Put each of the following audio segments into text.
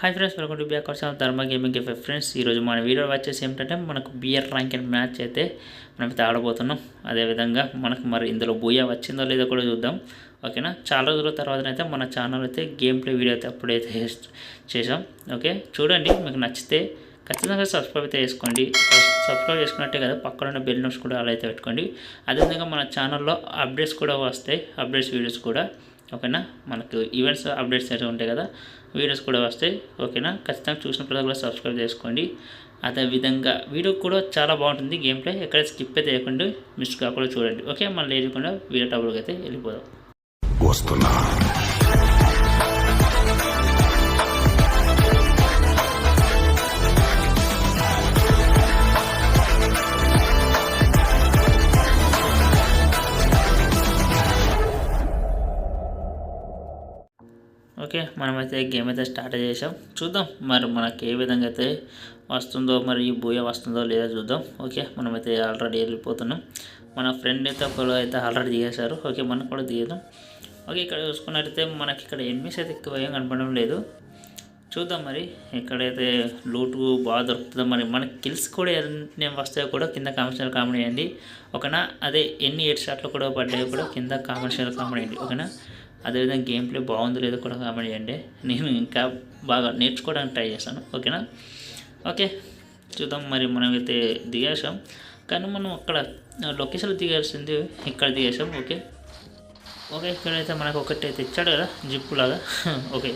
Hi friends welcome to back verse Dharma gaming ఎఫ్ friends ఈరోజు మన వీడియో వచ్చేసి ఏమిటంటే మనకు బియర్ ర్యాంకింగ్ మ్యాచ్ అయితే మనం అయితే ఆడబోతున్నాం. అదేవిధంగా మనకు మరి ఇందులో బూయా వచ్చిందో లేదో కూడా చూద్దాం. ఓకేనా చాలా రోజుల తర్వాత అయితే మన ఛానల్ అయితే గేమ్ ప్లే వీడియో అయితే అప్పుడైతే చేసాం ఓకే చూడండి మీకు నచ్చితే ఖచ్చితంగా సబ్స్క్రైబ్ అయితే చేసుకోండి. సబ్స్క్రైబ్ చేసుకున్నట్టే కదా పక్కన ఉన్న బెల్ నోట్స్ కూడా అలా అయితే పెట్టుకోండి. అదేవిధంగా మన ఛానల్లో అప్డేట్స్ కూడా వస్తాయి అప్డేట్స్ వీడియోస్ కూడా. ఓకేనా? మనకు ఈవెంట్స్ అప్డేట్స్ అయితే ఉంటాయి కదా? వీడియోస్ కూడా వస్తాయి. ఓకేనా? ఖచ్చితంగా చూసిన ప్రతి కూడా సబ్స్క్రైబ్ చేసుకోండి. అదేవిధంగా వీడియో కూడా చాలా బాగుంటుంది. గేమ్ ప్లే ఎక్కడ స్కిప్ అయితే చేయకుండా మిస్ కాకుండా చూడండి. ఓకే? మళ్ళీ లేకుండా వీడియో టాబ్లోకి అయితే వెళ్ళిపోదాం. వస్తున్నా. ఓకే మనమైతే గేమ్ అయితే స్టార్ట్ చేసాం చూద్దాం మరి మనకి ఏ విధంగా అయితే వస్తుందో మరి ఈ బూయ వస్తుందో లేదో చూద్దాం. ఓకే మనమైతే ఆల్రెడీ వెళ్ళిపోతున్నాం. మన ఫ్రెండ్ అయితే ఒకరు అయితే ఆల్రెడీ దిగేశారు. ఓకే మనం కూడా దిగేద్దాం ఓకే ఇక్కడ చూసుకున్నట్టయితే మనకి ఇక్కడ ఎనిమిస్ అయితే ఎక్కువ ఏం కనపడడం లేదు. చూద్దాం మరి ఎక్కడైతే లూటు బాగా దొరుకుతుందో మరి. మనకి కిల్స్ కూడా ఎన్ని వస్తాయో కూడా కింద కామర్షియల్ కామెంట్ చేయండి. ఓకేనా? అదే ఎన్ని ఎయిట్ షాట్లు కూడా పడ్డాయో కూడా కింద కామర్షియల్ కామెంట్ చేయండి. ఓకేనా? అదేవిధంగా గేమ్ ప్లే బాగుందో లేదో కూడా కామెంట్ చేయండి. నేను ఇంకా బాగా నేర్చుకోవడానికి ట్రై చేస్తాను ఓకేనా? ఓకే. చూద్దాం మరి మనమైతే దిగేసాం కానీ మనం అక్కడ లొకేషన్లో దిగాల్సింది ఇక్కడ దిగేసాం ఓకే. ఓకే ఇక్కడైతే మనకు ఒకటి అయితే ఇచ్చాడు కదా జిప్పు లాగా. ఓకే.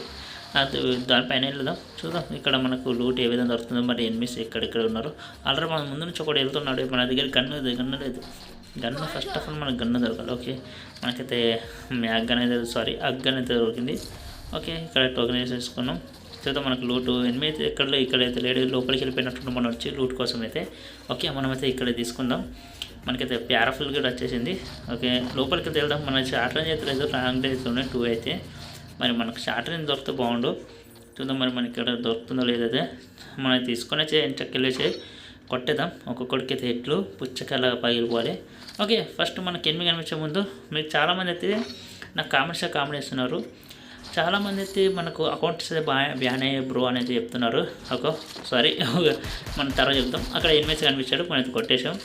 అది దానిపైన వెళ్దాం. చూద్దాం ఇక్కడ మనకు లూట్ ఏ విధంగా దొరుకుతుందో. మరి ఎనిమిస్ ఎక్కడెక్కడ ఉన్నారు. ఆల్రెడీ మన ముందు నుంచి ఒకటి వెళ్తున్నాడు. మన దగ్గర గన్ను లేదు గన్ను లేదు. గన్ను ఫస్ట్ ఆఫ్ ఆల్ మనకు గన్ను దొరకాలి. ఓకే మనకైతే మ్యాగ్ గన్ అయితే సారీ అగ్ గన్ అయితే దొరికింది. ఓకే ఇక్కడ టోకెన్ వేసేసుకున్నాం చూద్దాం మనకు లూటు ఎనిమిది అయితే ఎక్కడ ఇక్కడైతే లేడు లోపలికి వెళ్ళిపోయినట్టు మనం వచ్చి లూట్ కోసం అయితే. ఓకే మనమైతే ఇక్కడ తీసుకుందాం. మనకైతే ప్యారాఫుల్ కూడా వచ్చేసింది. ఓకే లోపలికి అయితే వెళ్దాం. మన షార్ట్ రేంజ్ అయితే లేదు లాంగ్ రేంజ్ ఉన్నాయి టూ అయితే. మరి మనకు షార్ట్ రేంజ్ దొరికితే బాగుండు. చూద్దాం మరి మనకి ఇక్కడ దొరుకుతుందో లేదైతే మనం తీసుకొని వచ్చి ఇంటకెళ్ళేసి కొట్టేద్దాం. ఒక్కొక్కడికి అయితే ఎట్లు? పుచ్చకాయలాగా పగిలిపోవాలి ఓకే ఫస్ట్ మనకి ఎనిమిది కనిపించే ముందు మీరు చాలామంది అయితే నాకు కామెంట్స్గా కామెంట్ చేస్తున్నారు. చాలామంది అయితే మనకు అకౌంట్స్ బ్యాన్ అయ్యే బ్రో అనేది చెప్తున్నారు. ఓకే సారీ మనం తర్వాత చెప్తాం అక్కడ ఎన్మేస్ కనిపించాడు మనం అయితే కొట్టేసాం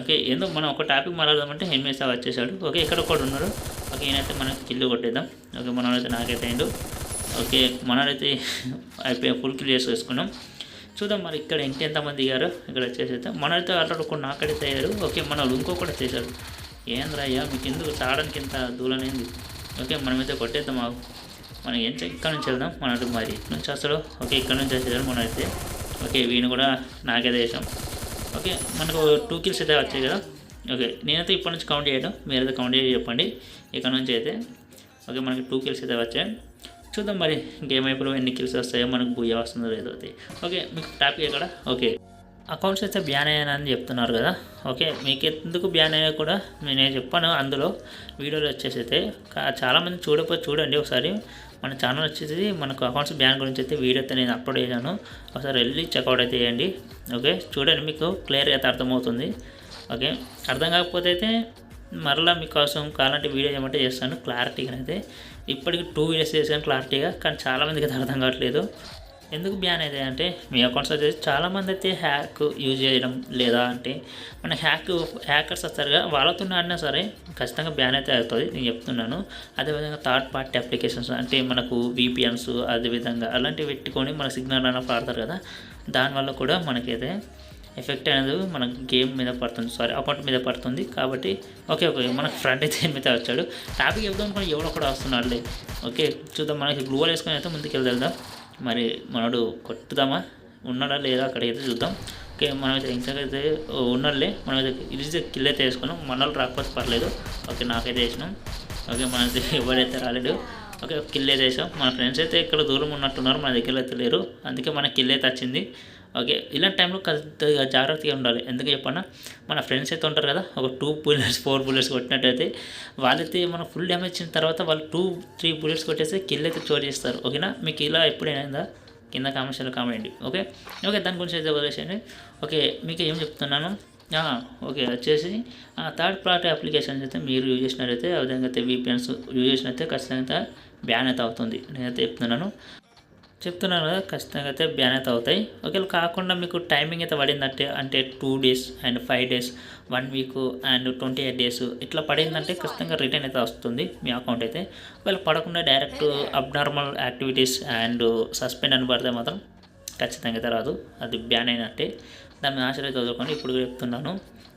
ఓకే ఏందో మనం ఒక టాపిక్ మాట్లాడదామంటే ఎనిమిది వచ్చేసాడు. ఓకే ఇక్కడ ఒకటి ఉన్నారు. ఓకే ఈయనైతే మనకి కిల్లు కొట్టేద్దాం. ఓకే మనోడైతే నాకైతే అయిండు. ఓకే మనోడైతే అయిపోయి ఫుల్ కిల్ చేసి వేసుకున్నాం చూద్దాం మరి ఇక్కడ ఇంకెంతమంది దిగారు ఇక్కడ చేసేద్దాం మనైతే ఆల్రెడీ కొన్ని నాకైతే అయ్యారు ఓకే మన ఇంకో కూడా చేశారు. ఏంద్రా అయ్యా మీకు ఎందుకు తాగడానికి ఇంత దూలనేది ఓకే మనమైతే కొట్టేద్దాం మాకు మనం ఏం ఇక్కడ నుంచి వెళ్దాం. మన మరి నుంచి అసలు. ఓకే ఇక్కడ నుంచి వచ్చేసారు మనం అయితే ఓకే వీని కూడా నాకైతే వేసాం ఓకే మనకు టూ కిల్స్ అయితే వచ్చాయి కదా. ఓకే నేనైతే ఇప్పటి నుంచి కౌంట్ చేయడం. మీరైతే కౌంట్ చేసి చెప్పండి. ఇక్కడ నుంచి అయితే. ఓకే మనకి టూ కిల్స్ అయితే వచ్చాయి. చూద్దాం మరి గేమ్ అయిపోయి ఎన్ని కిల్స్ వస్తాయో మనకు బుయ్య వస్తుందో లేదో అది. ఓకే మీకు టాపిక్ ఎక్కడ? ఓకే అకౌంట్స్ అయితే బ్యాన్ అయ్యానని చెప్తున్నారు కదా. ఓకే మీకు ఎందుకు బ్యాన్ అయ్యా కూడా నేను చెప్పాను అందులో. వీడియోలు వచ్చేసి అయితే చాలామంది చూడకపోతే చూడండి ఒకసారి. మన ఛానల్ వచ్చేసి మనకు అకౌంట్స్ బ్యాన్ గురించి అయితే వీడియో అయితే నేను అప్లోడ్ చేశాను. ఒకసారి వెళ్ళి చెక్అవుట్ అయితే చేయండి. ఓకే చూడండి మీకు క్లియర్గా అయితే అర్థమవుతుంది. ఓకే అర్థం కాకపోతే అయితే మరలా మీకోసం కావాలంటే వీడియో చేయమంటే చేస్తాను. క్లారిటీగా అయితే ఇప్పటికి టూ వీడియోస్ చేశాను క్లారిటీగా కానీ చాలామందికి అయితే అర్థం కావట్లేదు. ఎందుకు బ్యాన్ అయితే అంటే మీ అకౌంట్స్ వచ్చేసి చాలామంది అయితే హ్యాక్ యూజ్ చేయడం లేదా అంటే మన హ్యాక్ హ్యాకర్స్ వస్తారుగా వాళ్ళతో ఆడినా సరే ఖచ్చితంగా బ్యాన్ అయితే అవుతుంది నేను చెప్తున్నాను. అదేవిధంగా థర్డ్ పార్టీ అప్లికేషన్స్ అంటే మనకు విపిఎన్స్ అదేవిధంగా అలాంటివి పెట్టుకొని మన సిగ్నల్ అన్న పాడతారు కదా దానివల్ల కూడా మనకైతే ఎఫెక్ట్ అనేది మన గేమ్ మీద పడుతుంది. సారీ అకౌంట్ మీద పడుతుంది. కాబట్టి ఓకే ఓకే మనకు ఫ్రంట్ అయితే మీద వచ్చాడు టాపిక్ చెప్దాం అనుకుని ఎవడో కూడా వస్తున్నాడులే. ఓకే చూద్దాం మనకి గ్లూవల్ వేసుకొని అయితే ముందుకు వెళ్దాం. మరి మనడు కొట్టుదామా? ఉన్నాడా లేదా అక్కడైతే చూద్దాం. ఓకే మనమైతే ఇంకా అయితే ఉన్నాడులే. మనమైతే ఇది కిల్ అయితే వేసుకున్నాం. మన రాకపోతే పర్లేదు. ఓకే నాకైతే వేసినాం. ఓకే మనైతే ఎవరైతే రాలేడు. ఓకే కిల్ అయితే వేసాం. మన ఫ్రెండ్స్ అయితే ఇక్కడ దూరం ఉన్నట్టున్నారు మన దగ్గర అయితే లేరు. అందుకే మన కిల్ అయితే వచ్చింది. ఓకే ఇలాంటి టైంలో కొద్దిగా జాగ్రత్తగా ఉండాలి. ఎందుకు చెప్పన్నా మన ఫ్రెండ్స్ అయితే ఉంటారు కదా ఒక టూ బుల్లెట్స్ ఫోర్ బుల్లెట్స్ కొట్టినట్టయితే వాళ్ళైతే మన ఫుల్ డ్యామేజ్ ఇచ్చిన తర్వాత వాళ్ళు టూ త్రీ బుల్లెట్స్ కొట్టేస్తే కిల్ అయితే చోర్ చేస్తారు. ఓకేనా? మీకు ఇలా ఎప్పుడైనా కింద కామెంట్స్లో కామెంట్ ఓకే? ఓకే దాని గురించి అయితే వదిలేసేయండి. ఓకే మీకు ఏం చెప్తున్నాను? ఓకే వచ్చేసి థర్డ్ పార్టీ అప్లికేషన్స్ అయితే మీరు యూజ్ చేసినట్టయితే విధంగా అయితే విపిఎన్స్ యూజ్ చేసినట్టయితే ఖచ్చితంగా బ్యాన్ అయితే అవుతుంది. నేనైతే చెప్తున్నాను. చెప్తున్నాను కదా ఖచ్చితంగా అయితే బ్యాన్ అయితే అవుతాయి. ఒకవేళ కాకుండా మీకు టైమింగ్ అయితే పడిందంటే అంటే two days and five days one week and twenty eight days ఇట్లా పడిందంటే ఖచ్చితంగా రిటర్న్ అయితే వస్తుంది మీ అకౌంట్ అయితే. ఒకవేళ పడకుండా direct abnormal activities and suspend అని పడితే మాత్రం ఖచ్చితంగా అయితే రాదు. అది బ్యాన్ అయినట్టే. దాన్ని ఆశ్రయ చదువుకొని ఇప్పుడు కూడా చెప్తున్నాను.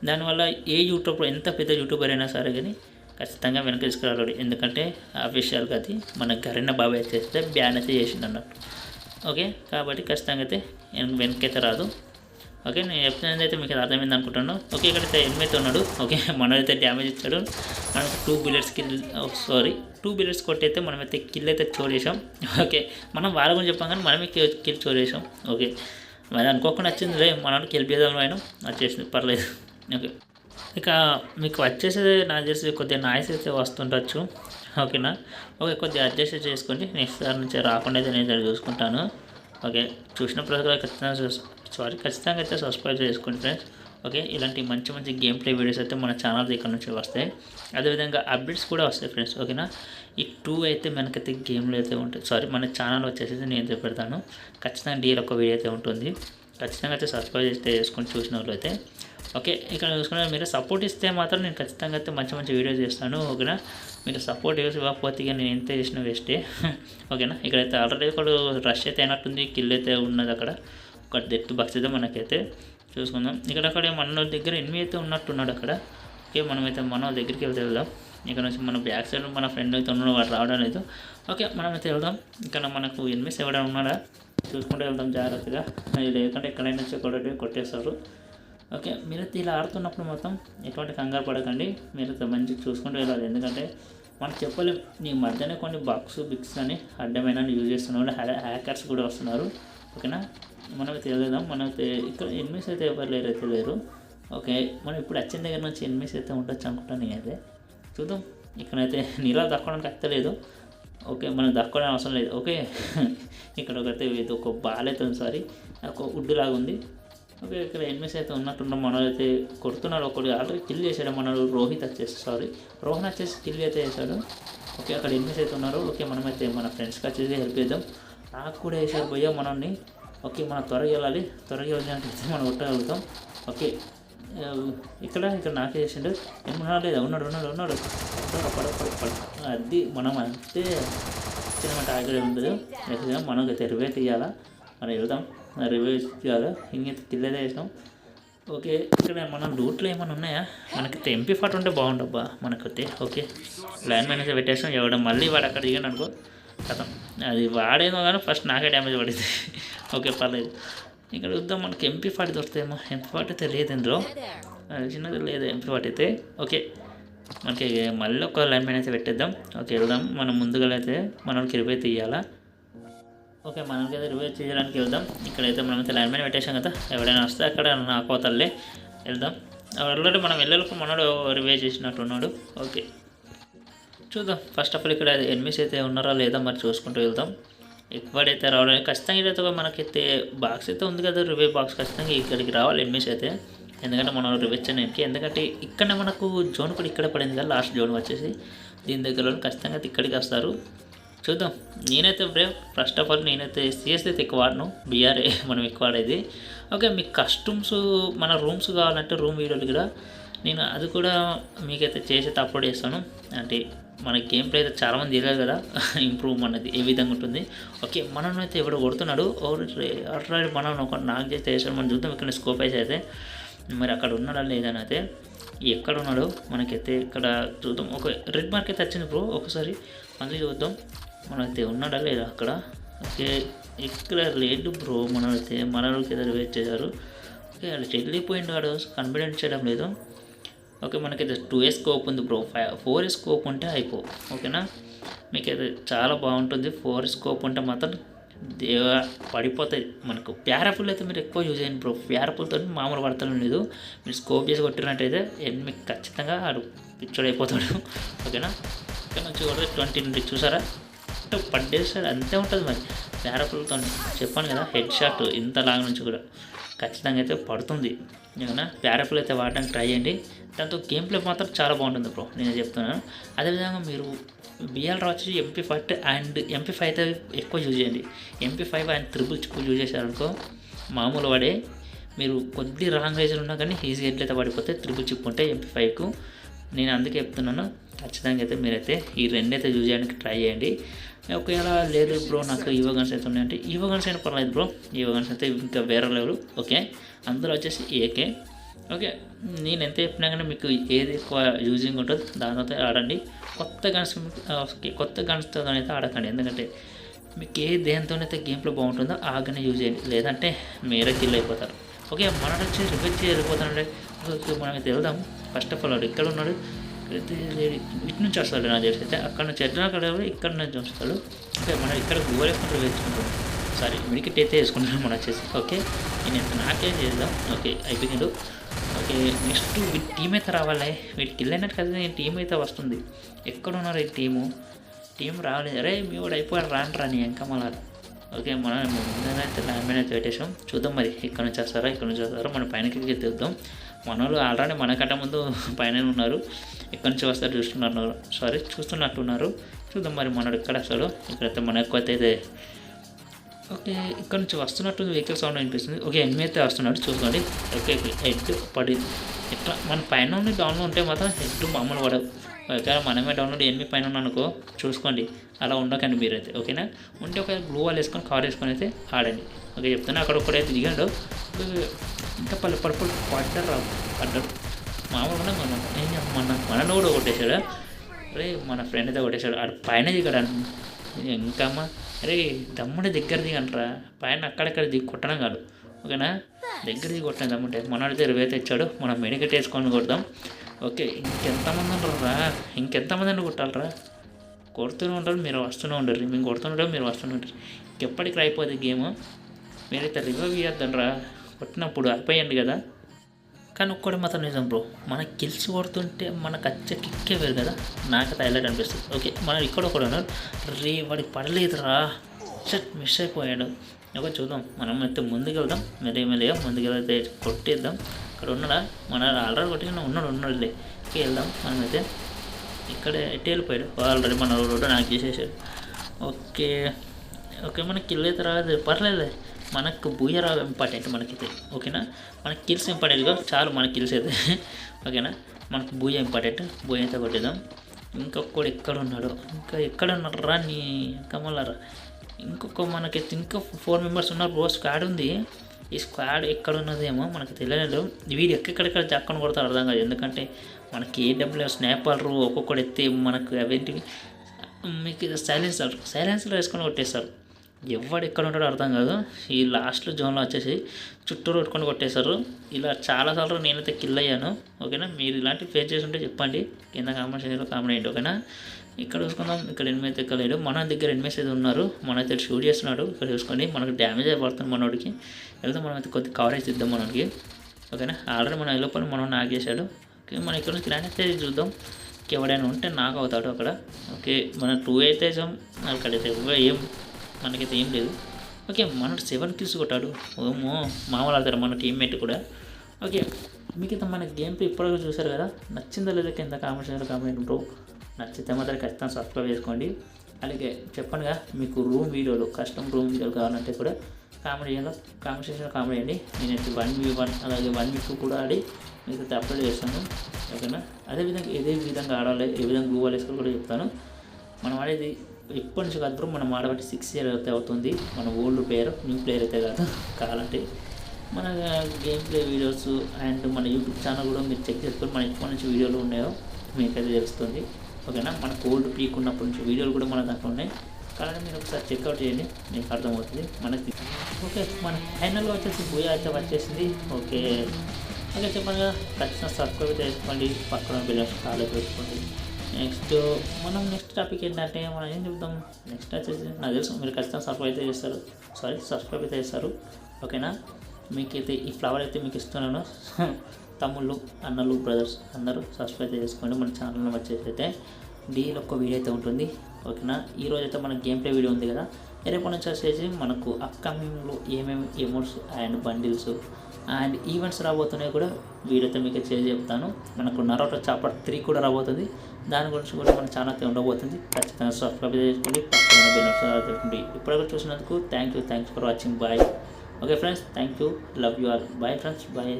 దానివల్ల ఏ యూట్యూబ్ ఎంత పెద్ద యూట్యూబర్ అయినా సరే కానీ ఖచ్చితంగా వెనక తీసుకురాడు ఎందుకంటే అఫీషియల్గా అది మన గరిన బాబాయ్ చేస్తే బ్యాన్ అయితే చేసింది అన్నట్టు ఓకే? కాబట్టి ఖచ్చితంగా అయితే వెనక- వెనకైతే రాదు. ఓకే? నేను చెప్తున్నది అయితే మీకు అర్థమైంది అనుకుంటున్నాను. ఓకే? ఇక్కడైతే ఎనిమిది ఉన్నాడు. ఓకే? మనమైతే డ్యామేజ్ ఇచ్చాడు. మనకు two bullets kill sorry two bullets కొట్టయితే మనమైతే కిల్ అయితే చోరేసాం ఓకే? మనం వాళ్ళ గురించి చెప్పాం కానీ మనమే కిల్ చోర్ చోరేసాం ఓకే? మరి అనుకోకుండా వచ్చింది రే మనకి కిల్ వచ్చేసింది పర్లేదు. ఓకే? ఇక మీకు వచ్చేసేది నాకు తెలిసి కొద్దిగా నాయిస్ అయితే వస్తుండొచ్చు. ఓకేనా? ఓకే కొద్దిగా అడ్జస్ట్ చేసుకోండి నెక్స్ట్ సార్ నుంచి రాకుండా అయితే నేను చూసుకుంటాను. ఓకే చూసిన ప్రజలు ఖచ్చితంగా సారీ ఖచ్చితంగా అయితే సబ్స్క్రైబ్ చేసుకోండి ఫ్రెండ్స్ ఓకే ఇలాంటి మంచి మంచి గేమ్ ప్లే వీడియోస్ అయితే మన ఛానల్ దగ్గర నుంచి వస్తాయి. అదేవిధంగా అప్డేట్స్ కూడా వస్తాయి ఫ్రెండ్స్ ఓకేనా? ఈ టూ అయితే మనకైతే గేమ్లో అయితే ఉంటుంది సారీ మన ఛానల్ వచ్చేసి నేను పెడతాను. ఖచ్చితంగా డీల్ ఒక వీడియో అయితే ఉంటుంది. ఖచ్చితంగా అయితే సబ్స్క్రైబ్ చేస్తే చేసుకొని చూసిన వాళ్ళు అయితే ఓకే ఇక్కడ చూసుకుంటే మీరు సపోర్ట్ ఇస్తే మాత్రం నేను ఖచ్చితంగా అయితే మంచి మంచి వీడియోస్ చేస్తాను ఓకేనా? మీరు సపోర్ట్ చేసి ఇవ్వకపోతే ఇక నేను ఎంత చేసిన వేస్టే ఓకేనా? ఇక్కడైతే ఆల్రెడీ ఒకడు రష్ అయితే అయినట్టుంది కిల్ అయితే ఉన్నది అక్కడ. ఒక డెత్ బాక్స్ అయితే మనకైతే చూసుకుందాం. ఇక్కడ అక్కడ మన దగ్గర ఎనిమిది అయితే ఉన్నట్టున్నాడు అక్కడ. ఓకే మనమైతే మన దగ్గరికి వెళ్తే వెళ్దాం. ఇక్కడ నుంచి మన బ్యాక్ సైడ్ మన ఫ్రెండ్ అయితే ఉన్నాడు వాడు రావడం లేదు. ఓకే మనమైతే వెళ్దాం. ఇక్కడ మనకు ఎనిమిస్ ఎవరైనా ఉన్నాడా చూసుకుంటూ వెళ్దాం జాగ్రత్తగా. లేకుంటే ఎక్కడైనా వచ్చి కొట్టే కొట్టేస్తారు. ఓకే మీరైతే ఇలా ఆడుతున్నప్పుడు మొత్తం ఎటువంటి కంగారు పడకండి. మీరైతే మంచిగా చూసుకుంటూ వెళ్ళాలి. ఎందుకంటే మనం చెప్పలేం నీ మధ్యనే కొన్ని బాక్స్ బిక్స్ అని అడ్డమైన యూజ్ చేస్తున్నారు. హ్యాకర్స్ కూడా వస్తున్నారు. ఓకేనా? మనం తెలియదాం వెళ్దాం మనం ఇక్కడ ఎనిమిస్ అయితే ఎవరు లేరు అయితే లేరు. ఓకే మనం ఇప్పుడు వచ్చిన దగ్గర నుంచి ఎనిమిస్ అయితే ఉండొచ్చు అనుకుంటాను నేనైతే. చూద్దాం. ఇక్కడైతే నీలా దక్కడానికి అత్తలేదు ఓకే మనం దక్కడానికి అవసరం లేదు. ఓకే ఇక్కడ ఒకైతే ఇది ఒక బాల్ అయితే ఉంది సారీ ఒక వుడ్ లాగా ఉంది. ఓకే ఇక్కడ ఎనిమిస్ అయితే ఉన్నట్టున్న మనోడు అయితే కొడుతున్నాడు. ఒకటి ఆల్రెడీ కిల్ చేశాడు మనోడు రోహిత్ వచ్చేసి సారీ రోహన్ వచ్చేసి కిల్ అయితే చేశాడు. ఓకే అక్కడ ఎనిమిస్ అయితే ఉన్నారు. ఓకే మనమైతే మన ఫ్రెండ్స్కి వచ్చేసి హెల్ప్ చేద్దాం. నాకు కూడా వేసారు పోయా మనల్ని. ఓకే మనం త్వరగా వెళ్ళాలి. త్వరగా వెళ్ళాలంటే మనం కొట్టగలుగుతాం ఓకే ఇక్కడ ఇక్కడ నాకే చేసిండు. ఏమన్నా లేదా ఉన్నాడు ఉన్నాడు ఉన్నాడు. పడ అది మనం అంతే. చిన్నమాట ఆగిడే ఉండదు మనం అయితే రివే తీయాలా? మనం వెళ్దాం. రివే తీయాలి ఇంకైతే తిల్లదే వేసినాం ఓకే ఇక్కడ మనం రూట్లో ఏమైనా ఉన్నాయా? మనకి ఎంపీ ఫాట్ ఉంటే బాగుండబ్బా మనకైతే. ఓకే లైన్ మేనేజర్ పెట్టేసాం ఎవడం మళ్ళీ వాడు అక్కడ దిగాను అనుకో. కథం అది వాడేమో కానీ ఫస్ట్ నాకే డ్యామేజ్ పడింది. ఓకే పర్లేదు. ఇక్కడ చూద్దాం మనకి ఎంపీ ఫాట్ దొరుకుతాయేమో. ఎంపీ ఫాట్ అయితే లేదు ఇందులో. అది చిన్నది లేదు ఎంపీ ఫాట్ అయితే. ఓకే మనకి మళ్ళీ ఒక లైన్ మ్యాన్ అయితే పెట్టేద్దాం. ఓకే వెళ్దాం. మనం ముందుగా అయితే మనకి ఇరవై తీయాలా? ఓకే మనకైతే రివ్యూ చేయడానికి వెళ్దాం. ఇక్కడైతే మనం అయితే లైన్ పెట్టేసాం కదా ఎవరైనా వస్తే అక్కడ నాకు కోతల్లే వెళ్దాం. ఆల్రెడీ మనం వెళ్ళలకు మనోడు రివ్యూ చేసినట్టు ఉన్నాడు. ఓకే. చూద్దాం ఫస్ట్ ఆఫ్ ఆల్ ఇక్కడ ఎనిమిస్ అయితే ఉన్నారా లేదా మరి చూసుకుంటూ వెళ్దాం. ఎక్కడైతే రావడానికి ఖచ్చితంగా ఇదైతే మనకైతే బాక్స్ అయితే ఉంది కదా రివ్యూ బాక్స్ ఖచ్చితంగా ఇక్కడికి రావాలి ఎనిమిస్ అయితే. ఎందుకంటే మనం రివ్యూ చేయడానికి ఎందుకంటే ఇక్కడనే మనకు జోన్ కూడా ఇక్కడ పడింది కదా లాస్ట్ జోన్ వచ్చేసి. దీని దగ్గర ఖచ్చితంగా అయితే ఇక్కడికి వస్తారు. చూద్దాం. నేనైతే బ్రేవ్ ఫస్ట్ ఆఫ్ ఆల్ నేనైతే సిఎస్ అయితే ఎక్కువ వాడను. బీఆర్ఏ మనం ఎక్కువ వాడేది. ఓకే మీకు కస్టమ్స్ మన రూమ్స్ కావాలంటే రూమ్ వీడియోలు కూడా నేను అది కూడా మీకైతే చేసి అప్లోడ్ చేస్తాను. అంటే మన గేమ్ ప్లే అయితే చాలామంది తెలియదు కదా ఇంప్రూవ్ అన్నది ఏ విధంగా ఉంటుంది. ఓకే మనం అయితే ఎవడో కొడుతున్నాడు. ఆల్రెడీ మనం ఒక నాకు చేస్తే చేసాడు మనం చూద్దాం ఇక్కడ స్కోప్ అయితే అయితే. మరి అక్కడ ఉన్నాడా లేదని అయితే. ఎక్కడ ఉన్నాడో మనకైతే ఇక్కడ చూద్దాం. ఒక రెడ్ మార్క్ అయితే వచ్చింది బ్రో ఒకసారి మళ్ళీ చూద్దాం. మనైతే ఉన్నాడా లేదా అక్కడ? ఓకే ఇక్కడ లేదు బ్రో మనైతే మనలోకి ఏదో వెయిట్ చేశారు. ఓకే అలా వెళ్ళిపోయిండు వాడు కన్ఫిడెంట్ చేయడం లేదు. ఓకే మనకైతే టూ ఏ స్కోప్ ఉంది bro. Five four a scope ఉంటే అయిపో. ఓకేనా? మీకైతే చాలా బాగుంటుంది. ఫోర్ స్కోప్ ఉంటే మాత్రం దేవ పడిపోతాయి మనకు. ప్యారపుల్ అయితే మీరు ఎక్కువ యూజ్ చేయండి బ్రో. ప్యారపుల్తో మామూలు పడతాను లేదు. మీరు స్కోప్ చేసి కొట్టినట్టయితే మీకు ఖచ్చితంగా ఆడు పిచ్చోడైపోతాడు అయిపోతాడు. ఓకేనా? ఇక్కడ నుంచి కూడా ట్వంటీ నుండి చూసారా? అంటే పడ్డేసాడు అంతే ఉంటుంది మరి. ప్యారపుల్తో చెప్పాను కదా హెడ్ షాట్ ఇంత లాగ నుంచి కూడా. ఖచ్చితంగా అయితే పడుతుంది. ఏమన్నా ప్యారఫుల్ అయితే వాడడానికి ట్రై చేయండి. దాంతో గేమ్ ప్లే మాత్రం చాలా బాగుంటుంది బ్రో నేను చెప్తున్నాను అదేవిధంగా మీరు బిఎల్ వచ్చి MP five and MP five అయితే ఎక్కువ యూజ్ చేయండి. ఎంపీ ఫైవ్ అండ్ త్రిబుల్ ఎక్కువ యూజ్ చేశారనుకో మామూలు వాడే. మీరు కొద్ది రాంగ్ రేంజ్లో ఉన్నా కానీ ఈజీ ఎట్లయితే పడిపోతే త్రిబుల్ చిప్ ఉంటే ఎంపీ ఫైవ్కు నేను అందుకే చెప్తున్నాను ఖచ్చితంగా అయితే మీరైతే ఈ రెండైతే యూజ్ చేయడానికి ట్రై చేయండి. ఒకవేళ లేదు బ్రో నాకు ఈవో గన్స్ అయితే ఉన్నాయంటే ఈవో గన్స్ అయినా పర్లేదు బ్రో. ఈవో గన్స్ అయితే ఇంకా వేరే లెవెల్ ఓకే? అందులో వచ్చేసి ఏకే. ఓకే? నేను ఎంత చెప్పినా కానీ మీకు ఏది ఎక్కువ యూజింగ్ ఉంటుందో దానితో ఆడండి. కొత్త గన్స్ ఓకే కొత్త గన్స్తో అయితే ఆడకండి. ఎందుకంటే మీకు ఏ దేనితోనైతే గేమ్లో బాగుంటుందో ఆ గన్ యూజ్ చేయండి. లేదంటే మీరే కిల్ అయిపోతారు. ఓకే? మనడు వచ్చి రిపేర్ చేయలేకపోతానండి ఓకే మనం అయితే వెళ్దాం. ఫస్ట్ ఆఫ్ ఆల్ ఇక్కడ ఉన్నాడు? ఇటు నుంచి వస్తాడు నాకు తెలిసి అయితే అక్కడ నుంచి ఎట్లా అక్కడ ఇక్కడ నుంచి వస్తాడు అంటే మనం ఇక్కడ గూగుల్ వేసుకుంటూ వేసుకుంటాం సారీ మిడికిట్ అయితే వేసుకుంటాం మనం వచ్చేసి ఓకే నేను ఎంత నాకేం చేద్దాం? ఓకే అయిపోయిండు ఓకే నెక్స్ట్ వీటి టీం అయితే రావాలి. వీటికి వెళ్ళినట్టు కదా నేను టీం అయితే వస్తుంది. ఎక్కడ ఉన్నారు ఈ టీము టీం రావాలి అరే మీ వాడు అయిపోయాడు రాను రా ఇంకా మళ్ళీ ఓకే మనం ముందైతే అయితే ల్యాండ్ మీద అయితే పెట్టేసాం చూద్దాం మరి ఇక్కడ నుంచి వస్తారా ఇక్కడ నుంచి వస్తారా. మన పైనకి తెద్దాం మన వాళ్ళు ఆల్రెడీ మనకంటే ముందు పైన ఉన్నారు. ఇక్కడి నుంచి వస్తారు చూస్తున్నారు. సారీ చూస్తున్నట్టున్నారు. చూద్దాం మరి మనడు ఇక్కడ వస్తాడు. ఇక్కడైతే మన ఎక్కువ అయితే ఓకే ఇక్కడ నుంచి వస్తున్నట్టు వెహికల్ సౌండ్ అనిపిస్తుంది ఓకే ఎనిమిది అయితే వస్తున్నాడు. చూసుకోండి. ఓకే హెడ్ పడి ఇట్లా మన పైన ఉండి డౌన్లో ఉంటే మాత్రం హెడ్ మామూలు పడదు. ఒకవేళ మనమే డౌన్లోడ్ ఎనిమిది పైన ఉన్నాను అనుకో చూసుకోండి. అలా ఉండకండి మీరైతే ఓకేనా? ఉంటే ఒక బ్లూ వాళ్ళు వేసుకొని కవర్ వేసుకొని అయితే ఆడండి. ఓకే చెప్తున్నా అక్కడ ఒకడైతే దిగాడు. ఇంకా పల్లె పడుపు పడ్డారు రా పడ్డారు మామూలుగా మనం ఏం మన మనను కూడా కొట్టేశాడు? అరే మన ఫ్రెండ్ అయితే కొట్టేశాడు. ఆడు పైన దిగాడు? ఇంకమ్మా అరే దమ్ముడి దగ్గర దిగంట్రా పైన అక్కడక్కడ దిగి కొట్టడం కాదు. ఓకేనా? దగ్గరికి కొట్టండి అమ్మంటే దమ్ముంటే మనోడితే ఇరవై తెచ్చాడు. మనం మెడికెట్ వేసుకొని కొడదాం. ఓకే ఇంకెంతమంది ఉంటారా ఇంకెంతమంది అండి కొట్టాలరా? కొడుతూనే ఉంటారు మీరు వస్తూనే ఉండరు మేము కొడుతుంటారు మీరు వస్తూనే ఉంటారు. ఇంకెప్పటికి అయిపోతుంది గేమ్. మీరైతే రివైవ్ ఇవ్వద్దండ్రా కొట్టినప్పుడు అయిపోయండి కదా. కానీ ఒక్కటి మాత్రం నిజం బ్రో మన కిల్స్ కొడుతుంటే మనకు అచ్చ కిక్కే వేరు కదా. నాకైతే హైలైట్ అనిపిస్తుంది ఓకే మనం ఇక్కడ ఒకడు ఉన్నారు రే వాడికి పడలేదురా. షట్ మిస్ అయిపోయాడు. ఒక చూద్దాం మనం అయితే ముందుకెళ్దాం. మెల్లి మెల్లిగా ముందుకు కొట్టేద్దాం. ఇక్కడ ఉన్నాడా? మన ఆల్రెడీ కొట్టిన ఉన్నాడు ఉన్నాడులే. ఇక్కడికి వెళ్దాం. మనమైతే ఇక్కడ ఎట్టి వెళ్ళిపోయాడు? ఆల్రెడీ మన రోడ్డు నాకు చేసేసాడు ఓకే. ఓకే మనకి కిల్ అయితే రాదు పర్లేదు మనకు బూయ రావు ఇంపార్టెంట్ మనకైతే. ఓకేనా? మనకి కిల్స్ ఇంపార్టెంట్గా చాలు మన కిల్స్ అయితే. ఓకేనా? మనకు బూయ ఇంపార్టెంట్. బూయ అయితే కొట్టేద్దాం. ఇంకొకడు ఎక్కడ ఉన్నాడు? ఇంకా ఎక్కడ ఉన్నాడు? రా నీ కమలరా ఇంకొక మనకి ఇంకా ఫోర్ మెంబర్స్ ఉన్నారు బ్రో స్క్వాడ్ ఉంది. ఈ స్క్వాడ్ ఎక్కడ ఉన్నదేమో మనకు తెలియలేదు. వీడు ఎక్కడెక్కడ చక్కని కొడతారు అర్థం కాదు. ఎందుకంటే మనకి ఏడబ్ల్యూ స్నాపర్లు ఒక్కొక్కడు ఎత్తి మనకు అవేంటివి మీకు సైలెన్సర్ సైలెన్సర్ వేసుకొని కొట్టేస్తారు ఎవడు ఎక్కడ ఉంటాడో అర్థం కాదు. ఈ లాస్ట్లో జోన్లో వచ్చేసి చుట్టూరు కొట్టుకొని కొట్టేశారు. ఇలా చాలాసార్లు నేనైతే కిల్ అయ్యాను. ఓకేనా? మీరు ఇలాంటి ఫేస్ చేసి ఉంటే చెప్పండి. కింద కామెంట్ సెక్షన్లో కామెంట్ చేయండి. ఓకేనా? ఇక్కడ చూసుకుందాం. ఇక్కడ ఎనిమిది అయితే ఎక్కలేడు మన దగ్గర ఎనిమిది అయితే ఉన్నారు. మన అయితే షూట్ చేస్తున్నాడు. ఇక్కడ చూసుకోండి. మనకు డ్యామేజ్ అయిపోతుంది మనోడికి. వెళ్తే మనం అయితే కొద్ది కవరేజ్ ఇద్దాం మనకి ఓకేనా? ఆల్రెడీ మన లోపల మనం నాకు చేశాడు. ఓకే మనం ఇక్కడ నుంచి గ్రాండ్ అయితే చూద్దాం. ఎవడైనా ఉంటే నాకు అవుతాడు అక్కడ. ఓకే మన టూ అయితే అక్కడైతే ఏం మనకైతే ఏం లేదు. ఓకే మన సెవెన్ కిల్స్ కొట్టాడు. ఓమో మామూలు ఆడతారు మన టీమ్మేట్ కూడా. ఓకే మిగతా మన గేమ్ ప్లే ఇప్పటివరకు చూసారు కదా? నచ్చిందో లేదో కింద కామెంట్స్ కామెంట్ బ్రో నచ్చితే మాత్రం ఖచ్చితంగా సబ్స్క్రైబ్ చేసుకోండి. అలాగే చెప్పండిగా మీకు రూమ్ వీడియోలు కస్టమ్ రూమ్ వీడియోలు కావాలంటే కూడా కామెంట్ చేయాలి కామెంట్ సెక్షన్లో కామెంట్ చేయండి. నేనైతే వన్ వీ వన్ అలాగే వన్ వీక్ కూడా ఆడి మీకు అప్లోడ్ చేస్తాను. ఓకేనా? అదేవిధంగా ఏదే విధంగా ఆడాలి ఏ విధంగా గూగుల్ వేసుకొని కూడా చెప్తాను. మనం ఆడేది ఎప్పటి నుంచి కాదు బ్రో మనం ఆడబట్టి సిక్స్ ఇయర్ అయితే అవుతుంది. మన ఓల్డ్ ప్లేయర్ న్యూ ప్లేయర్ అయితే కాదు. కావాలంటే మన గేమ్ ప్లే వీడియోస్ అండ్ మన యూట్యూబ్ ఛానల్ కూడా మీరు చెక్ చేసుకొని మన ఎప్పటి నుంచి వీడియోలు ఉన్నాయో మీకైతే తెలుస్తుంది. ఓకేనా? మన కోల్డ్ పీక్ ఉన్నప్పటి నుంచి వీడియోలు కూడా మన దాంట్లో ఉన్నాయి. కానీ మీరు ఒకసారి చెక్అవుట్ చేయండి మీకు అర్థమవుతుంది. మనకి ఓకే మన ఫైనల్గా వచ్చేసి బూయా అయితే వచ్చేసింది. ఓకే. ఓకే చెప్పండి కదా ఖచ్చితంగా సబ్స్క్రైబ్ అయితే చేసుకోండి పక్కన బిల్లని కాలేజ్ పెట్టుకోండి. నెక్స్ట్ మనం నెక్స్ట్ టాపిక్ ఏంటంటే మనం ఏం చెప్తాం? నెక్స్ట్ వచ్చేసి నాకు తెలుసు మీరు ఖచ్చితంగా సబ్స్క్రైబ్ అయితే చేస్తారు. సారీ సబ్స్క్రైబ్ అయితే చేస్తారు. ఓకేనా? మీకైతే ఈ ఫ్లవర్ అయితే మీకు ఇస్తున్నాను. తమ్ముళ్ళు అన్నలు బ్రదర్స్ అందరూ సబ్స్క్రైబ్ చేసుకోండి. మన ఛానల్లో వచ్చేసైతే అయితే డీల్ ఒక్క వీడియో అయితే ఉంటుంది. ఓకేనా? ఈరోజు అయితే మన గేమ్ ప్లే వీడియో ఉంది కదా? రేపు నుంచి వచ్చేసి మనకు అప్కమింగ్లో ఏమేమి emotes and bundles and events రాబోతున్నాయి కూడా వీడియోతో మీకు చేసి చెప్తాను. మనకు నరోటో చాపర్ త్రీ కూడా రాబోతుంది. దాని గురించి కూడా మన ఛానల్ ఉండబోతుంది. ఖచ్చితంగా సబ్స్క్రైబ్ చేసుకోండి. పక్కన బెల్ ఇప్పటివరకు చూసినందుకు thank you thanks for watching bye okay friends thank you love you all bye friends bye